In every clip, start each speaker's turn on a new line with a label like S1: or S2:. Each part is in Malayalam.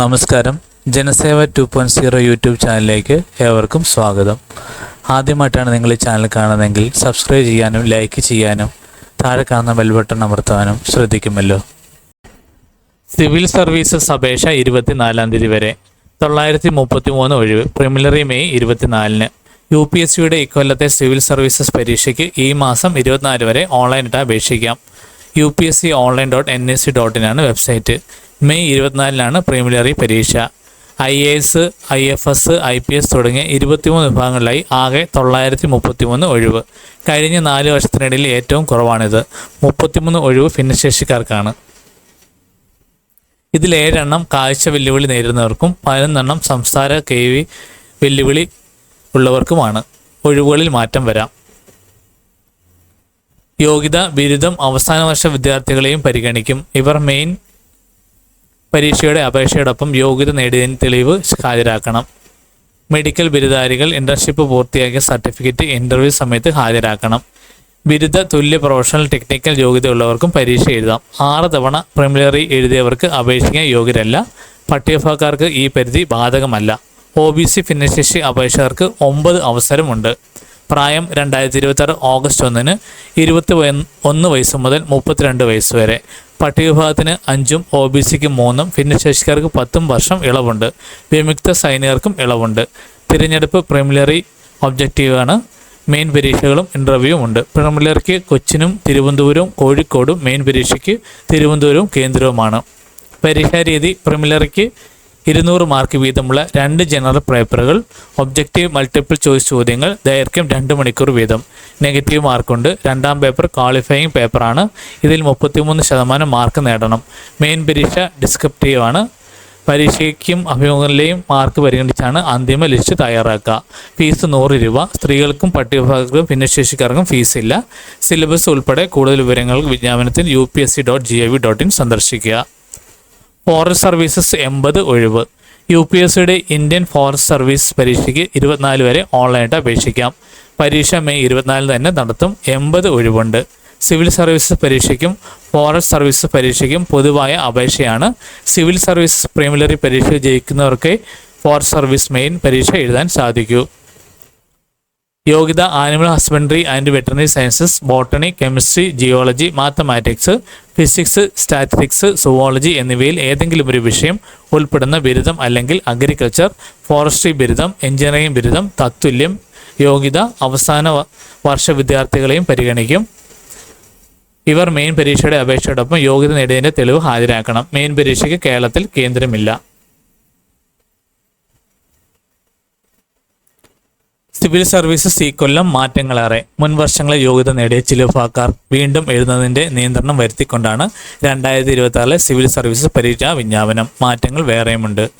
S1: നമസ്കാരം. Janaseva two point zero YouTube ചാനലിലേക്ക് ഏവർക്കും സ്വാഗതം. ആദ്യമായിട്ടാണ് നിങ്ങൾ ഈ ചാനൽ കാണുന്നതെങ്കിൽ സബ്സ്ക്രൈബ് ചെയ്യാനും ലൈക്ക് ചെയ്യാനും താഴെ കാണുന്ന ബെൽ ബട്ടൺ അമർത്താനും ശ്രദ്ധിക്കുമല്ലോ. സിവിൽ സർവീസസ് അപേക്ഷ ഇരുപത്തിനാലാം തീയതി വരെ തൊള്ളായിരത്തി മുപ്പത്തി മൂന്ന് ഒഴിവ് പ്രിമിലറി മെയ് ഇരുപത്തിനാലിന്. യു പി എസ് സിയുടെ ഇക്കൊല്ലത്തെ സിവിൽ സർവീസസ് പരീക്ഷയ്ക്ക് ഈ മാസം ഇരുപത്തിനാല് വരെ ഓൺലൈനായിട്ട് അപേക്ഷിക്കാം. U P S C online dot N S C dot ഇനാണ് website May ഇരുപത്തിനാലിനാണ് പ്രീമിലറി പരീക്ഷ. I A S I F S I P S തുടങ്ങിയ ഇരുപത്തിമൂന്ന് വിഭാഗങ്ങളിലായി ആകെ തൊള്ളായിരത്തി മുപ്പത്തിമൂന്ന് ഒഴിവ്. കഴിഞ്ഞ നാല് വർഷത്തിനിടയിൽ ഏറ്റവും കുറവാണിത്. മുപ്പത്തിമൂന്ന് ഒഴിവ് ഭിന്നശേഷിക്കാർക്കാണ് ഇതിൽ ഏഴെണ്ണം കാഴ്ച വെല്ലുവിളി നേരിടുന്നവർക്കും പതിനൊന്നെണ്ണം സംസാര കെ വി വെല്ലുവിളി ഉള്ളവർക്കുമാണ്. ഒഴിവുകളിൽ മാറ്റം വരാം. യോഗ്യത ബിരുദം അവസാന വർഷ വിദ്യാർത്ഥികളെയും പരിഗണിക്കും. ഇവർ മെയിൻ പരീക്ഷയുടെ അപേക്ഷയോടൊപ്പം യോഗ്യത നേടിയതിന് തെളിവ് ഹാജരാക്കണം. മെഡിക്കൽ ബിരുദധാരികൾ ഇന്റേൺഷിപ്പ് പൂർത്തിയാക്കിയ സർട്ടിഫിക്കറ്റ് ഇന്റർവ്യൂ സമയത്ത് ഹാജരാക്കണം. ബിരുദ തുല്യ പ്രൊഫഷണൽ ടെക്നിക്കൽ യോഗ്യതയുള്ളവർക്കും പരീക്ഷ എഴുതാം. ആറ് തവണ പ്രിമിലറി എഴുതിയവർക്ക് അപേക്ഷിക്കാൻ യോഗ്യരല്ല. പട്ടികഭാക്കാർക്ക് ഈ പരിധി ബാധകമല്ല. ഒ ബി സി ഭിന്നശേഷി അപേക്ഷകർക്ക് ഒമ്പത് അവസരമുണ്ട്. പ്രായം രണ്ടായിരത്തി ഇരുപത്തി ആറ് ഓഗസ്റ്റ് ഒന്നിന് ഇരുപത്തി ഒന്ന് വയസ്സ് മുതൽ മുപ്പത്തിരണ്ട് വയസ്സ് വരെ. പട്ടികവിഭാഗത്തിന് അഞ്ചും ഒ ബി സിക്ക് മൂന്നും ഭിന്നശേഷിക്കാർക്ക് പത്തും വർഷം ഇളവുണ്ട്. വിമുക്ത സൈനികർക്കും ഇളവുണ്ട്. തിരഞ്ഞെടുപ്പ് പ്രിമിലറി ഒബ്ജക്റ്റീവാണ്. മെയിൻ പരീക്ഷകളും ഇന്റർവ്യൂവും ഉണ്ട്. പ്രിമിലറിക്ക് കൊച്ചിനും തിരുവനന്തപുരവും കോഴിക്കോടും മെയിൻ പരീക്ഷയ്ക്ക് തിരുവനന്തപുരവും കേന്ദ്രവുമാണ്. പരീക്ഷാ രീതി പ്രിമിലറിക്ക് ഇരുന്നൂറ് മാർക്ക് വീതമുള്ള രണ്ട് ജനറൽ പേപ്പറുകൾ ഒബ്ജക്റ്റീവ് മൾട്ടിപ്പിൾ ചോയ്സ് ചോദ്യങ്ങൾ ദൈർഘ്യം രണ്ട് മണിക്കൂർ വീതം. നെഗറ്റീവ് മാർക്കുണ്ട് രണ്ടാം പേപ്പർ ക്വാളിഫയിങ് പേപ്പറാണ് ഇതിൽ മുപ്പത്തിമൂന്ന് ശതമാനം മാർക്ക് നേടണം. മെയിൻ പരീക്ഷ ഡിസ്ക്രിപ്റ്റീവ് ആണ്. പരീക്ഷയ്ക്കും അഭിമുഖങ്ങളിലെയും മാർക്ക് പരിഗണിച്ചാണ് അന്തിമ ലിസ്റ്റ് തയ്യാറാക്കുക. ഫീസ് നൂറ് രൂപ. സ്ത്രീകൾക്കും പട്ടികവിഭാഗർക്കും ഭിന്നശേഷിക്കാർക്കും ഫീസ് ഇല്ല. സിലബസ് ഉൾപ്പെടെ കൂടുതൽ വിവരങ്ങൾ വിജ്ഞാപനത്തിൽ U P S C dot G I V dot in സന്ദർശിക്കുക. ഫോറസ്റ്റ് സർവീസസ് എൺപത് ഒഴിവ്. യു പി എസ് സിയുടെ ഇന്ത്യൻ ഫോറസ്റ്റ് സർവീസ് പരീക്ഷയ്ക്ക് ഇരുപത്തിനാല് വരെ ഓൺലൈനായിട്ട് അപേക്ഷിക്കാം. പരീക്ഷ മെയ് ഇരുപത്തിനാലിന് തന്നെ നടത്തും. എൺപത് ഒഴിവുണ്ട്. സിവിൽ സർവീസസ് പരീക്ഷയ്ക്കും ഫോറസ്റ്റ് സർവീസസ് പരീക്ഷയ്ക്കും പൊതുവായ അപേക്ഷയാണ്. സിവിൽ സർവീസസ് പ്രീമിലറി പരീക്ഷ ജയിക്കുന്നവർക്ക് ഫോറസ്റ്റ് സർവീസ് മെയിൻ പരീക്ഷ എഴുതാൻ സാധിക്കൂ. യോഗ്യത animal husbandry and veterinary sciences botany chemistry geology mathematics physics statistics zoology എന്നിവയിൽ ഏതെങ്കിലും ഒരു വിഷയം ഉൾപ്പെടുന്ന ബിരുദം അല്ലെങ്കിൽ അഗ്രികൾച്ചർ ഫോറസ്ട്രി ബിരുദം എഞ്ചിനീയറിംഗ് ബിരുദം തത്തുല്യം യോഗ്യത അവസാന വർഷ വിദ്യാർത്ഥികളെയും പരിഗണിക്കും. ഇവർ മെയിൻ പരീക്ഷയുടെ അപേക്ഷയോടൊപ്പം യോഗ്യത നേടിയതിന്റെ തെളിവ് ഹാജരാക്കണം. മെയിൻ പരീക്ഷയ്ക്ക് കേരളത്തിൽ കേന്ദ്രമില്ല. സിവിൽ സർവീസസ് ഈ കൊല്ലം മാറ്റങ്ങളേറെ. മുൻ വർഷങ്ങളെ യോഗ്യത നേടിയ ചില വിഭാഗക്കാർ വീണ്ടും എഴുതുന്നതിന്റെ നിയന്ത്രണം വരുത്തിക്കൊണ്ടാണ് രണ്ടായിരത്തി ഇരുപത്തി ആറിലെ സിവിൽ സർവീസസ് പരീക്ഷാ വിജ്ഞാപനം. മാറ്റങ്ങൾ വേറെയുമുണ്ട്.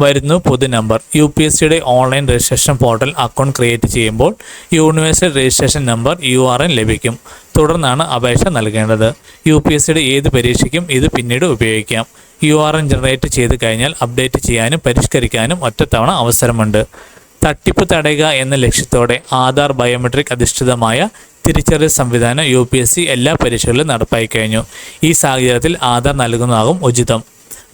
S1: വരുന്നു പൊതു നമ്പർ. യു പി എസ് സിയുടെ online registration portal account create ചെയ്യുമ്പോൾ universal registration number U R N ലഭിക്കും. തുടർന്നാണ് അപേക്ഷ നൽകേണ്ടത്. യു പി എസ് സിയുടെ ഏത് പരീക്ഷയ്ക്കും ഇത് പിന്നീട് ഉപയോഗിക്കാം. യു ആർ എൻ ജനറേറ്റ് ചെയ്ത് കഴിഞ്ഞാൽ അപ്ഡേറ്റ് ചെയ്യാനും പരിഷ്കരിക്കാനും ഒറ്റത്തവണ അവസരമുണ്ട്. തട്ടിപ്പ് തടയുക എന്ന ലക്ഷ്യത്തോടെ ആധാർ ബയോമെട്രിക് അധിഷ്ഠിതമായ തിരിച്ചറിയൽ സംവിധാനം യു പി എസ് സി എല്ലാ പരീക്ഷകളിലും നടപ്പായി കഴിഞ്ഞു. ഈ സാഹചര്യത്തിൽ ആധാർ നൽകുന്നതാകും ഉചിതം.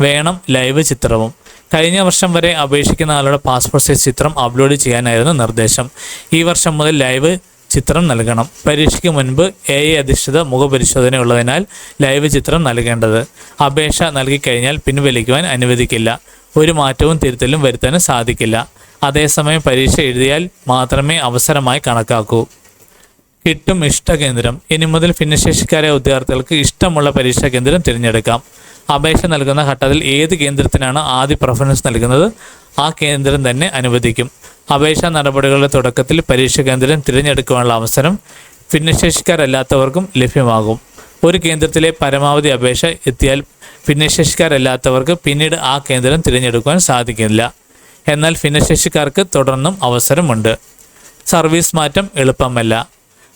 S1: വേണം ലൈവ് ചിത്രവും. കഴിഞ്ഞ വർഷം വരെ അപേക്ഷിക്കുന്ന ആളുടെ പാസ്പോർട്ട് സൈസ് ചിത്രം അപ്ലോഡ് ചെയ്യാനായിരുന്നു നിർദ്ദേശം. ഈ വർഷം മുതൽ ലൈവ് ചിത്രം നൽകണം. പരീക്ഷയ്ക്ക് മുൻപ് എ ഐ അധിഷ്ഠിത മുഖപരിശോധന ഉള്ളതിനാൽ ലൈവ് ചിത്രം നൽകേണ്ടത്. അപേക്ഷ നൽകിക്കഴിഞ്ഞാൽ പിൻവലിക്കുവാൻ അനുവദിക്കില്ല. ഒരു മാറ്റവും തിരുത്തലും വരുത്താനും സാധിക്കില്ല. അതേസമയം പരീക്ഷ എഴുതിയാൽ മാത്രമേ അവസരമായി കണക്കാക്കൂ. കിട്ടും ഇഷ്ടകേന്ദ്രം. ഇനി മുതൽ ഭിന്നശേഷിക്കാരായ ഉദ്യോഗാർത്ഥികൾക്ക് ഇഷ്ടമുള്ള പരീക്ഷാ കേന്ദ്രം തിരഞ്ഞെടുക്കാം. അപേക്ഷ നൽകുന്ന ഘട്ടത്തിൽ ഏത് കേന്ദ്രത്തിനാണ് ആദ്യ പ്രഫറൻസ് നൽകുന്നത്? ആ കേന്ദ്രം തന്നെ അനുവദിക്കും. അപേക്ഷാ നടപടികളുടെ തുടക്കത്തിൽ പരീക്ഷാ കേന്ദ്രം തിരഞ്ഞെടുക്കുവാനുള്ള അവസരം ഭിന്നശേഷിക്കാരല്ലാത്തവർക്കും ലഭ്യമാകും. ഒരു കേന്ദ്രത്തിലെ പരമാവധി അപേക്ഷ എത്തിയാൽ ഭിന്നശേഷിക്കാരല്ലാത്തവർക്ക് പിന്നീട് ആ കേന്ദ്രം തിരഞ്ഞെടുക്കുവാൻ സാധിക്കില്ല. എന്നാൽ ഭിന്നശേഷിക്കാർക്ക് തുടർന്നും അവസരമുണ്ട്. സർവീസ് മാറ്റം എളുപ്പമല്ല.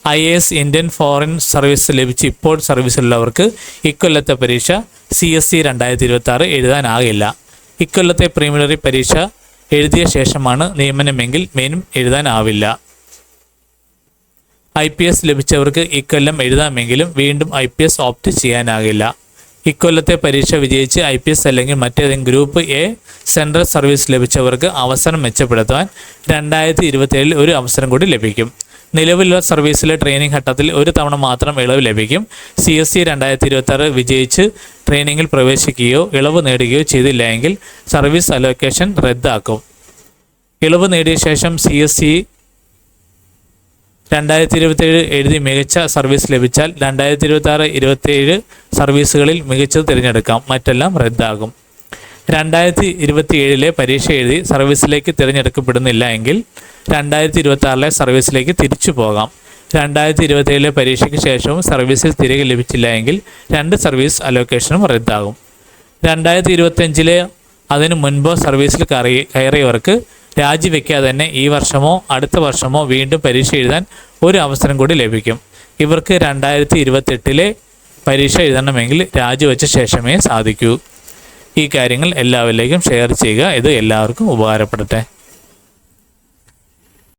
S1: I S Indian foreign service ലഭിച്ച് ഇപ്പോൾ സർവീസിലുള്ളവർക്ക് ഇക്കൊല്ലത്തെ പരീക്ഷ സി എസ് സി രണ്ടായിരത്തി ഇരുപത്തി ആറ് എഴുതാനാകില്ല. ഇക്കൊല്ലത്തെ പ്രീമിലറി പരീക്ഷ എഴുതിയ ശേഷമാണ് നിയമനമെങ്കിൽ മെയിനും എഴുതാനാവില്ല. ഐ പി എസ് ലഭിച്ചവർക്ക് ഇക്കൊല്ലം എഴുതാമെങ്കിലും വീണ്ടും ഐ പി എസ് ഓപ്റ്റ് ചെയ്യാനാകില്ല. ഇക്കൊല്ലത്തെ പരീക്ഷ വിജയിച്ച് ഐ പി എസ് അല്ലെങ്കിൽ മറ്റേതെങ്കിലും ഗ്രൂപ്പ് എ സെൻട്രൽ സർവീസ് ലഭിച്ചവർക്ക് അവസരം മെച്ചപ്പെടുത്താൻ രണ്ടായിരത്തി ഇരുപത്തിയേഴിൽ ഒരു അവസരം കൂടി ലഭിക്കും. നിലവിലുള്ള സർവീസിലെ ട്രെയിനിങ് ഘട്ടത്തിൽ ഒരു തവണ മാത്രം ഇളവ് ലഭിക്കും. സി എസ് സി രണ്ടായിരത്തി ഇരുപത്തി ആറ് വിജയിച്ച് ട്രെയിനിങ്ങിൽ പ്രവേശിക്കുകയോ ഇളവ് നേടുകയോ ചെയ്തില്ലെങ്കിൽ സർവീസ് അലോക്കേഷൻ റദ്ദാക്കും. ഇളവ് നേടിയ ശേഷം സി എസ് സി രണ്ടായിരത്തി ഇരുപത്തേഴ് എഴുതി മികച്ച സർവീസ് ലഭിച്ചാൽ രണ്ടായിരത്തി ഇരുപത്തി ആറ് ഇരുപത്തിയേഴ് സർവീസുകളിൽ മികച്ചത് തിരഞ്ഞെടുക്കാം. മറ്റെല്ലാം റദ്ദാകും. രണ്ടായിരത്തി ഇരുപത്തി ഏഴിലെ പരീക്ഷ എഴുതി സർവീസിലേക്ക് തിരഞ്ഞെടുക്കപ്പെടുന്നില്ല എങ്കിൽ രണ്ടായിരത്തി ഇരുപത്തി ആറിലെ സർവീസിലേക്ക് തിരിച്ചു പോകാം. രണ്ടായിരത്തി ഇരുപത്തി ഏഴിലെ പരീക്ഷയ്ക്ക് ശേഷവും സർവീസിൽ തിരികെ ലഭിച്ചില്ല എങ്കിൽ രണ്ട് സർവീസ് അലോക്കേഷനും റദ്ദാകും. രണ്ടായിരത്തി ഇരുപത്തഞ്ചിലെ അതിനു മുൻപോ സർവീസിൽ കയറി കയറിയവർക്ക് രാജിവെക്കാതെ തന്നെ ഈ വർഷമോ അടുത്ത വർഷമോ വീണ്ടും പരീക്ഷ എഴുതാൻ ഒരു അവസരം കൂടി ലഭിക്കും. ഇവർക്ക് രണ്ടായിരത്തി ഇരുപത്തെട്ടിലെ പരീക്ഷ എഴുതണമെങ്കിൽ രാജിവെച്ച ശേഷമേ സാധിക്കൂ. ഈ കാര്യങ്ങൾ എല്ലാവരിലേക്കും ഷെയർ ചെയ്യുക. ഇത് എല്ലാവർക്കും ഉപകാരപ്പെടട്ടെ.